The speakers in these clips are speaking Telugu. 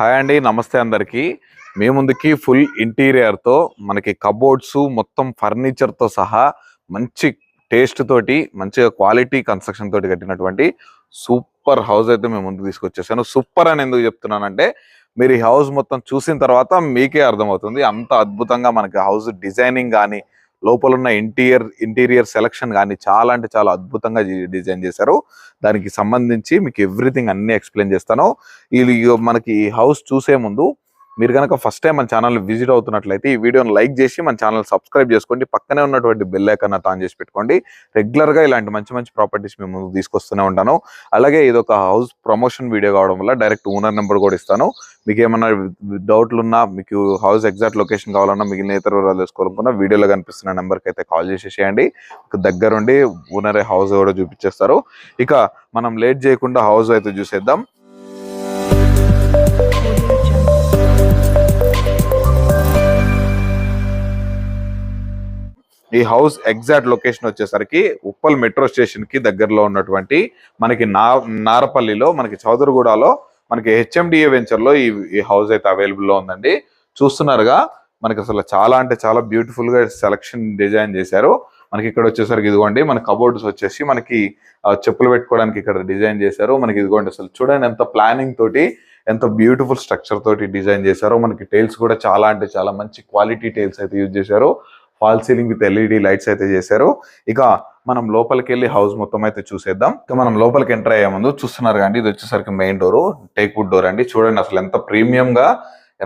హాయ్ అండి నమస్తే అందరికీ. మీ ముందుకి ఫుల్ ఇంటీరియర్తో మనకి కబోర్డ్స్ మొత్తం ఫర్నిచర్తో సహా మంచి టేస్ట్ తోటి మంచిగా క్వాలిటీ కన్స్ట్రక్షన్ తోటి కట్టినటువంటి సూపర్ హౌస్ అయితే మేము ముందుకు తీసుకొచ్చేసాను. సూపర్ అని ఎందుకు చెప్తున్నానంటే మీరు ఈ హౌస్ మొత్తం చూసిన తర్వాత మీకే అర్థమవుతుంది. అంత అద్భుతంగా మనకి హౌస్ డిజైనింగ్ కానీ లోపల ఉన్న ఇంటీరియర్ ఇంటీరియర్ సెలక్షన్ కానీ చాలా అంటే చాలా అద్భుతంగా డిజైన్ చేశారు. దానికి సంబంధించి మీకు ఎవ్రీథింగ్ అన్ని ఎక్స్ప్లెయిన్ చేస్తాను. ఈ మనకి ఈ హౌస్ చూసే ముందు మీరు కనుక ఫస్ట్ టైం మన ఛానల్ విజిట్ అవుతున్నట్లయితే ఈ వీడియోని లైక్ చేసి మన ఛానల్ సబ్స్క్రైబ్ చేసుకోండి. పక్కనే ఉన్నటువంటి బెల్ ఐకన్ ఆన్ చేసి పెట్టుకోండి. రెగ్యులర్గా ఇలాంటి మంచి మంచి ప్రాపర్టీస్ మేము ముందు తీసుకొస్తూనే ఉంటాను. అలాగే ఇది ఒక హౌస్ ప్రమోషన్ వీడియో కావడం వల్ల డైరెక్ట్ ఓనర్ నెంబర్ కూడా ఇస్తాను. మీకు ఏమన్నా డౌట్లు ఉన్నా మీకు హౌస్ ఎగ్జాక్ట్ లొకేషన్ కావాలన్నా మిగిలిన ఇతర వివరాలు తెలుసుకోవాలనుకున్నా వీడియోలో కనిపిస్తున్న నెంబర్కి అయితే కాల్ చేసేసేయండి దగ్గరుండి ఓనర్ హౌస్ కూడా చూపించేస్తారు. ఇక మనం లేట్ చేయకుండా హౌస్ అయితే చూసేద్దాం. ఈ హౌస్ ఎగ్జాక్ట్ లొకేషన్ వచ్చేసరికి ఉప్పల్ మెట్రో స్టేషన్కి దగ్గరలో ఉన్నటువంటి మనకి నా నారపల్లిలో మనకి చౌదరిగూడలో మనకి హెచ్ఎండిఏ వెంచర్లో ఈ ఈ హౌస్ అయితే అవైలబుల్లో ఉందండి. చూస్తున్నారుగా మనకి అసలు చాలా అంటే చాలా బ్యూటిఫుల్గా సెలక్షన్ డిజైన్ చేశారు. మనకి ఇక్కడ వచ్చేసరికి ఇదిగోండి మన కబోర్డ్స్ వచ్చేసి మనకి చెప్పులు పెట్టుకోవడానికి ఇక్కడ డిజైన్ చేశారు. మనకి ఇదిగోండి అసలు చూడండి ఎంత ప్లానింగ్ తోటి ఎంత బ్యూటిఫుల్ స్ట్రక్చర్ తోటి డిజైన్ చేశారో. మనకి టైల్స్ కూడా చాలా అంటే చాలా మంచి క్వాలిటీ టైల్స్ అయితే యూజ్ చేశారు. Fall ceiling with L E D lights అయితే చేశారు. ఇక మనం లోపలికి వెళ్ళి హౌస్ మొత్తం అయితే చూసేద్దాం. ఇక మనం లోపలికి ఎంటర్ అయ్యే ముందు చూస్తున్నారు కానీ ఇది వచ్చేసరికి main door teak wood door అండి. చూడండి అసలు ఎంత ప్రీమియం గా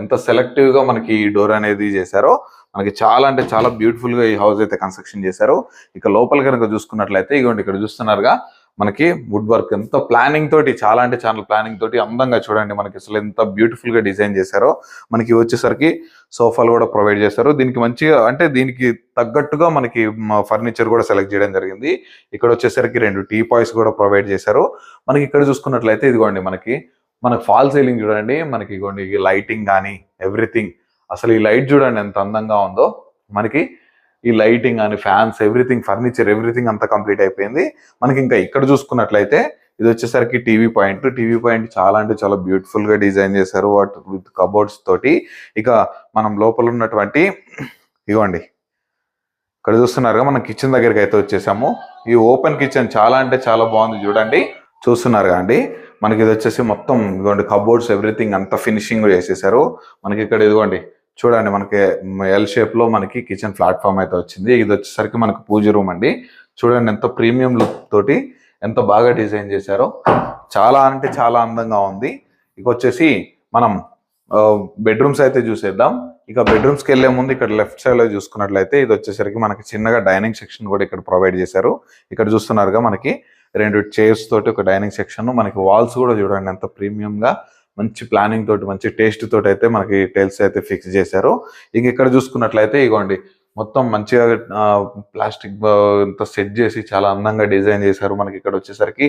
ఎంత సెలెక్టివ్గా మనకి ఈ డోర్ అనేది చేశారో. మనకి చాలా అంటే చాలా బ్యూటిఫుల్గా ఈ హౌస్ అయితే కన్స్ట్రక్షన్ చేశారు. ఇక లోపల కనుక చూసుకున్నట్లయితే ఇగోండి ఇక్కడ చూస్తున్నారుగా మనకి వుడ్ వర్క్ ఎంత ప్లానింగ్ తోటి చాలా అంటే చాలా ప్లానింగ్ తోటి అందంగా చూడండి మనకి. అసలు ఎంత బ్యూటిఫుల్గా డిజైన్ చేశారో మనకి వచ్చేసరికి సోఫాలు కూడా ప్రొవైడ్ చేశారు. దీనికి మంచిగా అంటే దీనికి తగ్గట్టుగా మనకి ఫర్నిచర్ కూడా సెలెక్ట్ చేయడం జరిగింది. ఇక్కడ వచ్చేసరికి రెండు టీ పాయ్స్ కూడా ప్రొవైడ్ చేశారు. మనకి ఇక్కడ చూసుకున్నట్లయితే ఇదిగోండి మనకి మనకి ఫాల్ సీలింగ్ చూడండి మనకి ఇగోండి లైటింగ్ కానీ ఎవ్రీథింగ్ అసలు ఈ లైట్ చూడండి ఎంత అందంగా ఉందో. మనకి ఈ లైటింగ్ అని ఫ్యాన్స్ ఎవ్రీథింగ్ ఫర్నిచర్ ఎవ్రీథింగ్ అంతా కంప్లీట్ అయిపోయింది. మనకి ఇంకా ఇక్కడ చూసుకున్నట్లయితే ఇది వచ్చేసరికి టీవీ పాయింట్. టీవీ పాయింట్ చాలా అంటే చాలా బ్యూటిఫుల్గా డిజైన్ చేశారు. వాట్ విత్ కబోర్డ్స్ తోటి. ఇక మనం లోపల ఉన్నటువంటి ఇవ్వండి ఇక్కడ చూస్తున్నారుగా మనం కిచెన్ దగ్గరికి అయితే వచ్చేసాము. ఈ ఓపెన్ కిచెన్ చాలా అంటే చాలా బాగుంది చూడండి. చూస్తున్నారుగా అండి. మనకి ఇది వచ్చేసి మొత్తం ఇదిగోండి కబోర్డ్స్ ఎవ్రీథింగ్ అంతా ఫినిషింగ్ చేసేసారు. మనకి ఇక్కడ ఇదిగోండి. చూడండి మనకి ఎల్ షేప్లో మనకి కిచెన్ ప్లాట్ఫామ్ అయితే వచ్చింది. ఇది వచ్చేసరికి మనకి పూజ రూమ్ అండి. చూడండి ఎంత ప్రీమియం లుక్ తోటి ఎంత బాగా డిజైన్ చేశారో. చాలా అంటే చాలా అందంగా ఉంది. ఇక వచ్చేసి మనం బెడ్రూమ్స్ అయితే చూసేద్దాం. ఇక బెడ్రూమ్స్కి వెళ్ళే ముందు ఇక్కడ లెఫ్ట్ సైడ్లో చూసుకున్నట్లయితే ఇది వచ్చేసరికి మనకి చిన్నగా డైనింగ్ సెక్షన్ కూడా ఇక్కడ ప్రొవైడ్ చేశారు. ఇక్కడ చూస్తున్నారుగా మనకి రెండు చైర్స్ తోటి ఒక డైనింగ్ సెక్షన్ మనకి వాల్స్ కూడా చూడండి ఎంత ప్రీమియం గా మంచి ప్లానింగ్ తోటి మంచి టేస్ట్ తోటి అయితే మనకి టైల్స్ అయితే ఫిక్స్ చేశారు. ఇంక ఇక్కడ చూసుకున్నట్లయితే ఇగోండి మొత్తం మంచిగా ప్లాస్టిక్ అంతా సెట్ చేసి చాలా అందంగా డిజైన్ చేశారు. మనకి ఇక్కడ వచ్చేసరికి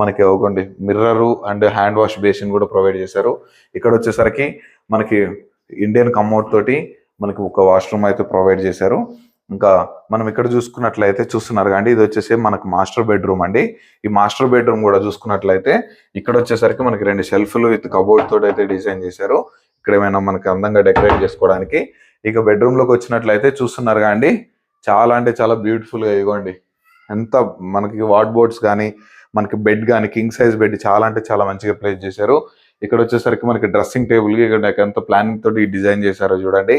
మనకి ఒకటి mirror and hand wash basin కూడా ప్రొవైడ్ చేశారు. ఇక్కడ వచ్చేసరికి మనకి ఇండియన్ కమౌట్ తోటి మనకి ఒక వాష్రూమ్ అయితే ప్రొవైడ్ చేశారు. ఇంకా మనం ఇక్కడ చూసుకున్నట్లయితే చూస్తున్నారు కానీ ఇది వచ్చేసి మనకు మాస్టర్ బెడ్రూమ్ అండి. ఈ మాస్టర్ బెడ్రూమ్ కూడా చూసుకున్నట్లయితే ఇక్కడ వచ్చేసరికి మనకి రెండు షెల్ఫ్లు విత్ కబోర్డ్ తోటి అయితే డిజైన్ చేశారు. ఇక్కడ ఏమైనా మనకి అందంగా డెకరేట్ చేసుకోవడానికి. ఇక బెడ్రూమ్లోకి వచ్చినట్లయితే చూస్తున్నారు కానీ చాలా అంటే చాలా బ్యూటిఫుల్గా ఇవ్వండి ఎంత మనకి వార్డ్ బోర్డ్స్ కానీ మనకి బెడ్ కానీ కింగ్ సైజ్ బెడ్ చాలా అంటే చాలా మంచిగా ప్లేస్ చేశారు. ఇక్కడ వచ్చేసరికి మనకి డ్రెస్సింగ్ టేబుల్ ఇక్కడ ఎంత ప్లానింగ్ తోటి డిజైన్ చేశారో చూడండి.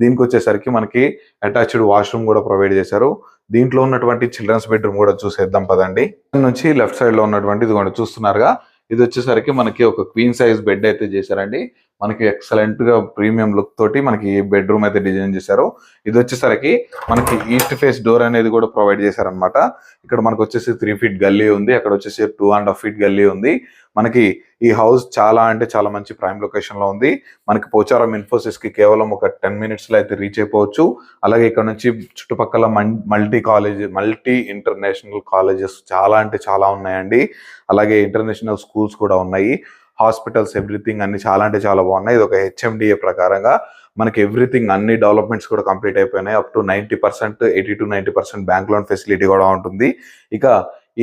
దీనికి వచ్చేసరికి మనకి అటాచ్డ్ వాష్రూమ్ కూడా ప్రొవైడ్ చేశారు. దీంట్లో ఉన్నటువంటి చిల్డ్రన్స్ బెడ్రూమ్ కూడా చూసేద్దాం పదండి. నుంచి లెఫ్ట్ సైడ్లో ఉన్నటువంటి ఇది చూస్తున్నారుగా. ఇది వచ్చేసరికి మనకి ఒక క్వీన్ సైజ్ బెడ్ అయితే చేశారండి. మనకి ఎక్సలెంట్గా ప్రీమియం లుక్ తోటి మనకి బెడ్రూమ్ అయితే డిజైన్ చేశారు. ఇది వచ్చేసరికి మనకి ఈస్ట్ ఫేస్ డోర్ అనేది కూడా ప్రొవైడ్ చేశారనమాట ఇక్కడ మనకు వచ్చేసి త్రీ ఫీట్ గల్లీ ఉంది. అక్కడ వచ్చేసి టూ అండ్ హాఫ్ ఫీట్ గల్లీ ఉంది. మనకి ఈ హౌస్ చాలా అంటే చాలా మంచి ప్రైమ్ లొకేషన్లో ఉంది. మనకి పోచారం ఇన్ఫోసిస్కి కేవలం ఒక టెన్ మినిట్స్లో అయితే రీచ్ అయిపోవచ్చు. అలాగే ఇక్కడ నుంచి చుట్టుపక్కల multi college multi international colleges చాలా అంటే చాలా ఉన్నాయండి. అలాగే ఇంటర్నేషనల్ స్కూల్స్ కూడా ఉన్నాయి. హాస్పిటల్స్ ఎవ్రీథింగ్ అన్ని చాలా అంటే చాలా బాగున్నాయి. ఇది ఒక హెచ్ఎండిఏ ప్రకారంగా మనకి ఎవ్రీథింగ్ అన్ని డెవలప్మెంట్స్ కూడా కంప్లీట్ అయిపోయినాయి. Up to ninety percent eighty to ninety percent bank loan facility కూడా ఉంటుంది. ఇక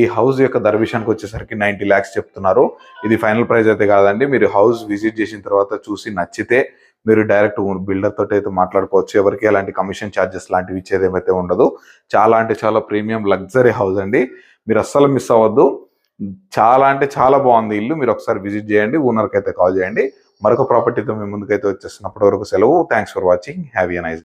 ఈ హౌస్ యొక్క ధర విషయానికి వచ్చేసరికి నైంటీ ల్యాక్స్ చెప్తున్నారు. ఇది ఫైనల్ ప్రైస్ అయితే కాదండి. మీరు హౌస్ విజిట్ చేసిన తర్వాత చూసి నచ్చితే మీరు డైరెక్ట్ బిల్డర్ తోటి అయితే మాట్లాడుకోవచ్చు. ఎవరికి ఎలాంటి కమిషన్ ఛార్జెస్ లాంటివి ఇచ్చేది ఏమైతే ఉండదు. చాలా అంటే చాలా ప్రీమియం లగ్జరీ హౌస్ అండి. మీరు అస్సలు మిస్ అవ్వద్దు. చాలా అంటే చాలా బాగుంది ఇల్లు. మీరు ఒకసారి విజిట్ చేయండి ఓనర్కి అయితే కాల్ చేయండి. మరొక ప్రాపర్టీతో మీ ముందుకైతే వచ్చేసినప్పటి వరకు సెలవు thanks for watching have a nice